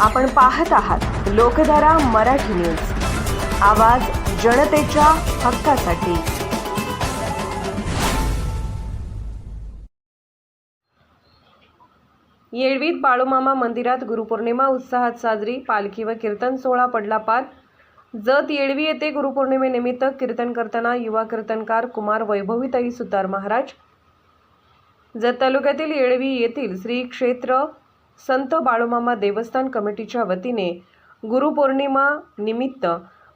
आपण पाहत आहात लोकधारा मराठी न्यूज. आवाज जनतेच्या हक्कासाठी. येळवीत बाळूमामा मंदिरात गुरुपौर्णिमा उत्साहात साजरी पालखी व कीर्तन सोहळा पडला पार. जत येळवी येथे गुरुपौर्णिमेनिमित्त कीर्तन करताना युवा कीर्तनकार कुमार वैभवीताई सुतार महाराज. जत तालुक्यातील येळवी येथील श्री क्षेत्र संत बाळूमामा देवस्थान कमिटीच्या वतीने गुरुपौर्णिमा निमित्त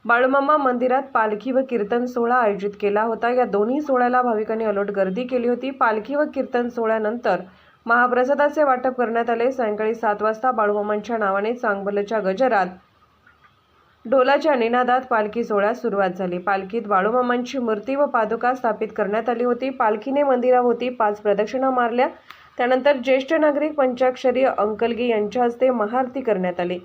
बाळूमामा मंदिरात पालखी व कीर्तन सोहळा आयोजित केला होता. या दोन्ही सोहळ्याला भाविकांनी अलोट गर्दी केली होती. पालखी व कीर्तन सोहळ्यानंतर महाप्रसादाचे वाटप करण्यात आले. सायंकाळी सात वाजता बाळूमामांच्या नावाने चांगबलच्या गजरात ढोलाच्या निनादात पालखी सोहळ्यास सुरुवात झाली. पालखीत बाळूमामांची मूर्ती व पादुका स्थापित करण्यात आली होती. पालखीने मंदिराभोवती पाच प्रदक्षिणा मारल्या. त्यानंतर ज्येष्ठ नागरिक पंचाक्षरी अंकलगी यांच्या हस्ते महाआरती करण्यात आली.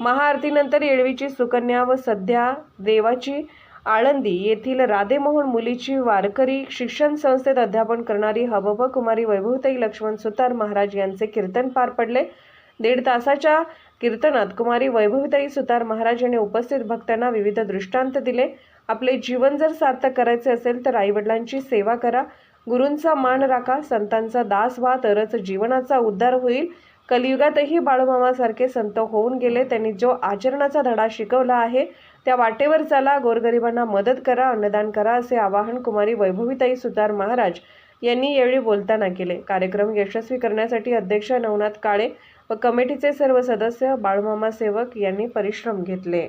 महाआरतीनंतर येळवीची सुकन्या व सध्या देवाची आळंदी येथील राधेमोहन मुलीची वारकरी शिक्षण संस्थेत अध्यापन करणारी हबब कुमारी वैभवताई लक्ष्मण सुतार महाराज यांचे कीर्तन पार पडले. दीड तासाच्या कीर्तनात कुमारी वैभवताई सुतार महाराज यांनी उपस्थित भक्तांना विविध दृष्टांत दिले. आपले जीवन जर सार्थक करायचे असेल तर आईवडिलांची सेवा करा. गुरूंचा मान राखा संतांचा दास व्हा तरच जीवनाचा उद्धार होईल. कलियुगातही बाळूमामासारखे संत होऊन गेले. त्यांनी जो आचरणाचा धडा शिकवला आहे त्या वाटेवर चला गोरगरिबांना मदत करा अन्नदान करा असे आवाहन कुमारी वैभवीताई सुतार महाराज यांनी यावेळी बोलताना केले. कार्यक्रम यशस्वी करण्यासाठी अध्यक्ष नवनाथ काळे व कमिटीचे सर्व सदस्य बाळूमामा सेवक यांनी परिश्रम घेतले.